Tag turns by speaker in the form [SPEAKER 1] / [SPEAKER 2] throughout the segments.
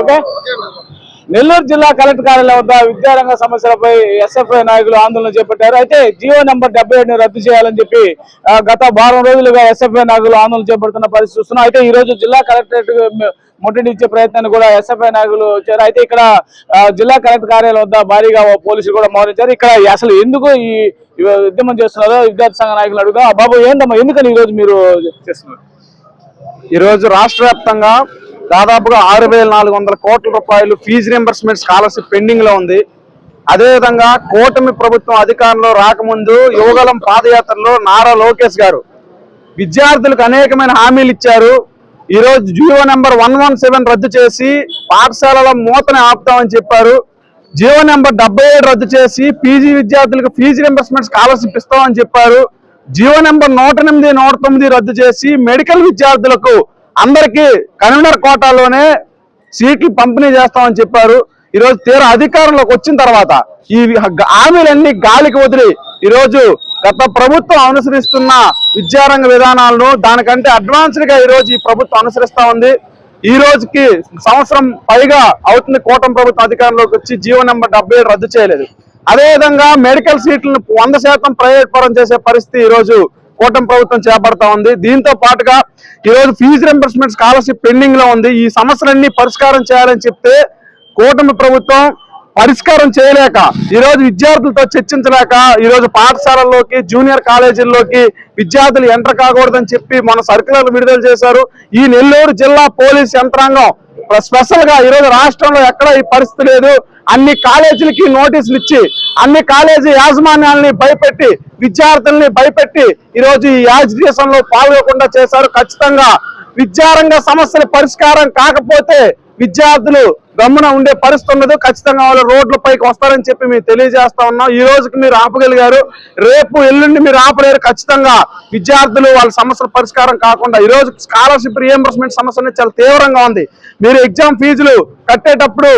[SPEAKER 1] Okay. Nellore జిల్లా collector కార్యాలయం వద్ద విద్యారంగ సమస్యలపై ఎస్ఎఫ్ఐ నాయకులు ఆందోళన చేపట్టారు. అయితే జియో నెంబర్ డెబ్బై ఏడుని రద్దు చేయాలని చెప్పి గత వారం రోజులుగా ఎస్ఎఫ్ఐ నాయకులు ఆందోళన చేపడుతున్న పరిస్థితి చూస్తున్నాం అయితే ఈ రోజు జిల్లా కలెక్టరేట్ ముట్టడి ఇచ్చే ప్రయత్నాన్ని కూడా ఎస్ఎఫ్ఐ నాయకులు వచ్చారు అయితే ఇక్కడ జిల్లా కలెక్టర్ కార్యాలయం వద్ద భారీగా ఓ పోలీసులు కూడా మోహరించారు. ఇక్కడ అసలు ఎందుకు ఈ ఉద్యమం చేస్తున్నారో విద్యార్థి సంఘ నాయకులు అడుగుదా. బాబు ఏంటమ్మా ఎందుకని ఈ రోజు మీరు చేస్తున్నారు?
[SPEAKER 2] ఈరోజు రాష్ట్ర వ్యాప్తంగా దాదాపుగా ఆరు వేల నాలుగు వందల కోట్ల రూపాయలు ఫీజు రింబర్స్మెంట్ స్కాలర్షిప్ పెండింగ్లో ఉంది. అదేవిధంగా కూటమి ప్రభుత్వం అధికారంలో రాకముందు యువగలం పాదయాత్రలో నారా లోకేష్ గారు విద్యార్థులకు అనేకమైన హామీలు ఇచ్చారు. ఈరోజు GO number one one seven రద్దు చేసి పాఠశాలల మూతని ఆపుతామని చెప్పారు. జియో నెంబర్ డెబ్బై ఏడు రద్దు చేసి పీజీ విద్యార్థులకు ఫీజు రింబర్స్మెంట్ స్కాలర్షిప్ ఇస్తామని చెప్పారు. జియో నెంబర్ నూట ఎనిమిది నూట తొమ్మిది రద్దు చేసి మెడికల్ విద్యార్థులకు అందరికీ కన్వీనర్ కోటాలోనే సీట్లు పంపిణీ చేస్తామని చెప్పారు. ఈరోజు తీర అధికారంలోకి వచ్చిన తర్వాత ఈ హామీలన్నీ గాలికి వదిలి ఈరోజు గత ప్రభుత్వం అనుసరిస్తున్న విద్యారంగ విధానాలను దానికంటే అడ్వాన్స్డ్గా ఈరోజు ఈ ప్రభుత్వం అనుసరిస్తా ఉంది. ఈ రోజుకి సంవత్సరం పైగా అవుతుంది కూటమి ప్రభుత్వం అధికారంలోకి వచ్చి జీవో నెంబర్ డెబ్బై రద్దు చేయలేదు. అదేవిధంగా మెడికల్ సీట్లను వంద శాతం ప్రైవేట్ పరం చేసే పరిస్థితి ఈ రోజు కూటమి ప్రభుత్వం చేపడతా ఉంది. దీంతో పాటుగా ఈరోజు ఫీజు రింబర్స్మెంట్ స్కాలర్షిప్ పెండింగ్లో ఉంది. ఈ సమస్యలన్నీ పరిష్కారం చేయాలని చెప్తే కూటమి ప్రభుత్వం పరిష్కారం చేయలేక ఈరోజు విద్యార్థులతో చర్చించలేక ఈరోజు పాఠశాలల్లోకి జూనియర్ కాలేజీల్లోకి విద్యార్థులు ఎంటర్ కాకూడదని చెప్పి మన సర్కులర్లు విడుదల చేశారు. ఈ నెల్లూరు జిల్లా పోలీస్ యంత్రాంగం స్పెషల్గా ఈ రోజు రాష్ట్రంలో ఎక్కడ ఈ పరిస్థితి లేదు. అన్ని కాలేజీలకి నోటీసులు ఇచ్చి అన్ని కాలేజీ యాజమాన్యాలని భయపెట్టి విద్యార్థుల్ని భయపెట్టి ఈరోజు ఈ యాజిటేషన్లో పాల్గొకుండా చేశారు. ఖచ్చితంగా విద్యారంగ సమస్యల పరిష్కారం కాకపోతే విద్యార్థులు గమ్మున ఉండే పరిస్థితి ఉండదు ఖచ్చితంగా వాళ్ళు రోడ్ల పైకి వస్తారని చెప్పి మేము తెలియజేస్తా ఉన్నాం. ఈ రోజుకి మీరు ఆపగలిగారు. రేపు ఎల్లుండి మీరు ఆపలేరు. ఖచ్చితంగా విద్యార్థులు వాళ్ళ సమస్యల పరిష్కారం కాకుండా ఈ రోజు స్కాలర్షిప్ రియంబర్స్మెంట్ సమస్య అనేది చాలా తీవ్రంగా ఉంది. మీరు ఎగ్జామ్ ఫీజులు కట్టేటప్పుడు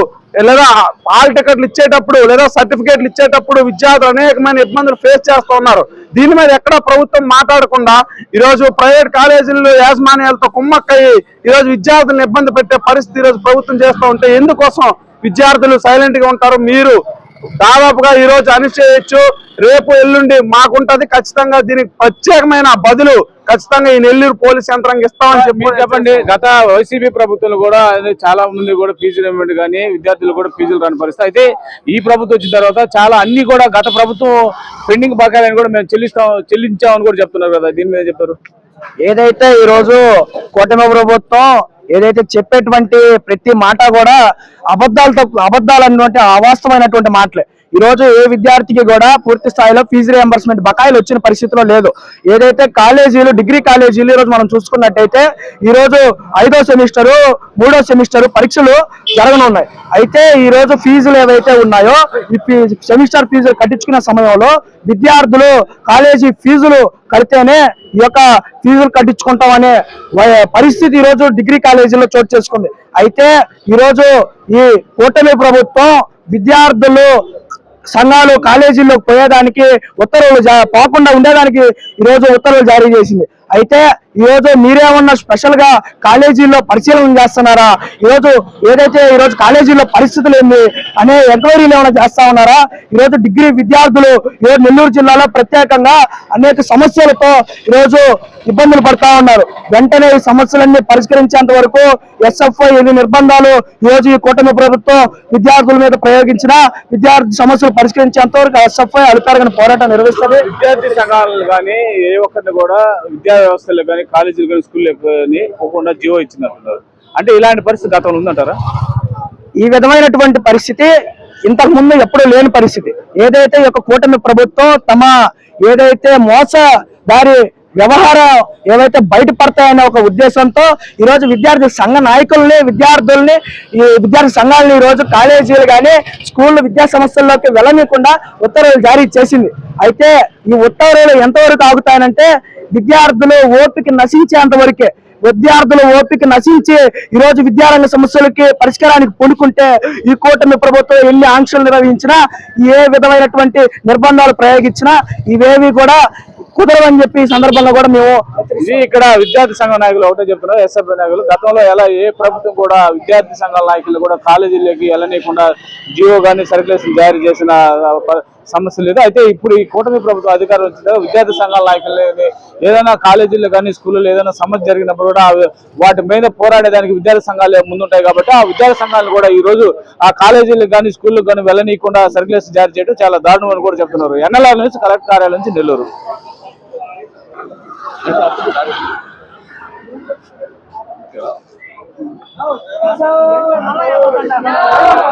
[SPEAKER 2] లేదా హాల్ టికెట్లు ఇచ్చేటప్పుడు లేదా సర్టిఫికేట్లు ఇచ్చేటప్పుడు విద్యార్థులు అనేకమైన ఇబ్బందులు ఫేస్ చేస్తూ ఉన్నారు. దీని మీద ఎక్కడ ప్రభుత్వం మాట్లాడకుండా ఈరోజు ప్రైవేట్ కాలేజీల్లో యాజమాన్యాలతో కుమ్మక్కయ్యి ఈరోజు విద్యార్థులను ఇబ్బంది పెట్టే పరిస్థితి ఈరోజు ప్రభుత్వం చేస్తూ ఉంటే ఎందుకోసం విద్యార్థులు సైలెంట్గా ఉంటారు? మీరు దాదాపుగా ఈరోజు రోజు అనిశ్చయచ్చు రేపు ఎల్లుండి మాకుంటది. ఖచ్చితంగా దీనికి ప్రత్యేకమైన బదులు ఖచ్చితంగా ఈ నెల్లూరు పోలీస్ యంత్రాంగం ఇస్తామని చెప్పి
[SPEAKER 1] చెప్పండి. గత వైసీపీ ప్రభుత్వంలో కూడా అదే చాలా మంది కూడా ఫీజు రిమెంట్ కానీ విద్యార్థులు కూడా ఫీజులు రాని పరిస్థితి. అయితే ఈ ప్రభుత్వం వచ్చిన తర్వాత చాలా అన్ని కూడా గత ప్రభుత్వం పెండింగ్ బకాయిలను కూడా మేము చెల్లిస్తాం చెల్లించామని కూడా చెప్తున్నారు కదా. దీని మీద చెప్పారు
[SPEAKER 3] ఏదైతే ఈ రోజు కూటమి ప్రభుత్వం ఏదైతే చెప్పేటువంటి ప్రతి మాట కూడా అబద్ధాలతో అబద్ధాలు అన్నటువంటి అవాస్తవమైనటువంటి మాటలే. ఈ రోజు ఏ విద్యార్థికి కూడా పూర్తి స్థాయిలో ఫీజు రియంబర్స్మెంట్ బకాయిలు వచ్చిన పరిస్థితిలో లేదు. ఏదైతే కాలేజీలు డిగ్రీ కాలేజీలు ఈ రోజు మనం చూసుకున్నట్టయితే ఈరోజు ఐదో సెమిస్టరు మూడో సెమిస్టరు పరీక్షలు జరగనున్నాయి. అయితే ఈ రోజు ఫీజులు ఏవైతే ఉన్నాయో ఈ సెమిస్టర్ ఫీజులు కట్టించుకునే సమయంలో విద్యార్థులు కాలేజీ ఫీజులు కడితేనే ఈ యొక్క ఫీజులు కట్టించుకుంటామనే అనే పరిస్థితి ఈ రోజు డిగ్రీ కాలేజీలో చోటు చేసుకుంది. అయితే ఈరోజు ఈ కూటమి ప్రభుత్వం విద్యార్థులు సంఘాలు కాలేజీల్లో పోయేదానికి ఉత్తర్వులు జా- పోకుండా ఉండేదానికి ఈ రోజు ఉత్తర్వులు జారీ చేసింది. అయితే ఈరోజు మీరేమన్నా స్పెషల్గా కాలేజీల్లో పరిశీలన చేస్తున్నారా? ఈరోజు ఏదైతే ఈ రోజు కాలేజీల్లో పరిస్థితులు ఏంది అనే ఎంక్వైరీలు ఏమైనా చేస్తా ఉన్నారా? ఈరోజు డిగ్రీ విద్యార్థులు ఈరోజు నెల్లూరు జిల్లాలో ప్రత్యేకంగా అనేక సమస్యలతో ఈ రోజు ఇబ్బందులు పడతా ఉన్నారు. వెంటనే ఈ సమస్యలన్నీ పరిష్కరించేంత వరకు ఎస్ఎఫ్ఐ ఎన్ని నిర్బంధాలు ఈ రోజు ఈ కూటమి ప్రభుత్వం విద్యార్థుల మీద ప్రయోగించిన విద్యార్థి సమస్యలు పరిష్కరించేంత వరకు ఎస్ఎఫ్ఐ అధికారిక పోరాటం నిర్వహిస్తుంది.
[SPEAKER 1] విద్యార్థి సంఘాలు కానీ ఏ ఒక్కరిని కూడా విద్యా వ్యవస్థలో కానీ కాలేజీలు కానీ స్కూల్లో కానీ పోకుండా జియో ఇచ్చినట్టున్నారు. అంటే ఇలాంటి పరిస్థితి గతంలో ఉందంటారా?
[SPEAKER 3] ఈ విధమైనటువంటి పరిస్థితి ఇంతకు ముందు ఎప్పుడూ లేని పరిస్థితి. ఏదైతే ఈ యొక్క కూటమి ప్రభుత్వం తమ ఏదైతే మోసదారి వ్యవహారం ఏవైతే బయటపడతాయనే ఒక ఉద్దేశంతో ఈ రోజు విద్యార్థి సంఘ నాయకుల్ని విద్యార్థుల్ని ఈ విద్యార్థి సంఘాలని ఈ రోజు కాలేజీలు కానీ స్కూళ్ళు విద్యా సంస్థల్లోకి వెళ్ళనీయకుండా ఉత్తర్వులు జారీ చేసింది. అయితే ఈ ఉత్తర్వులు ఎంతవరకు ఆగుతాయనంటే విద్యార్థులు ఓపిక నశించేంత వరకే విద్యార్థుల ఓపిక నశించి ఈరోజు విద్యారంగ సమస్యలకి పరిష్కారానికి పూనుకుంటే ఈ కూటమి ప్రభుత్వం ఎన్ని ఆంక్షలు నిర్వహించినా ఏ విధమైనటువంటి నిర్బంధాలు ప్రయోగించినా ఇవేవి కూడా కుదరవని చెప్పి సందర్భంలో కూడా మేము
[SPEAKER 1] ఇది ఇక్కడ విద్యార్థి సంఘ నాయకులు ఒకటే చెప్తున్నారు. ఎస్ఎఫ్ఐ నాయకులు. గతంలో ఎలా ఏ ప్రభుత్వం కూడా విద్యార్థి సంఘాల నాయకులు కూడా కాలేజీలోకి వెళ్ళనీయకుండా జియో కానీ సర్క్యులేషన్ జారీ చేసిన సమస్య లేదు. అయితే ఇప్పుడు ఈ కూటమి ప్రభుత్వం అధికారం వచ్చిన విద్యార్థి సంఘాల నాయకులు ఏదైనా కాలేజీల్లో కానీ స్కూల్లో ఏదైనా సమస్య జరిగినప్పుడు కూడా వాటి మీద పోరాడేదానికి విద్యార్థి సంఘాలు ముందుంటాయి కాబట్టి ఆ విద్యార్థి సంఘాలు కూడా ఈ రోజు ఆ కాలేజీలకు కానీ స్కూళ్ళకి కానీ వెళ్ళనీయకుండా సర్క్యులేషన్ జారీ చేయడం చాలా దారుణం అని కూడా చెప్తున్నారు. ఎన్ఎల్ఆర్ నుంచి కలెక్టర్ కార్యాలయం నుంచి నెల్లూరు. Halo. Halo. Halo.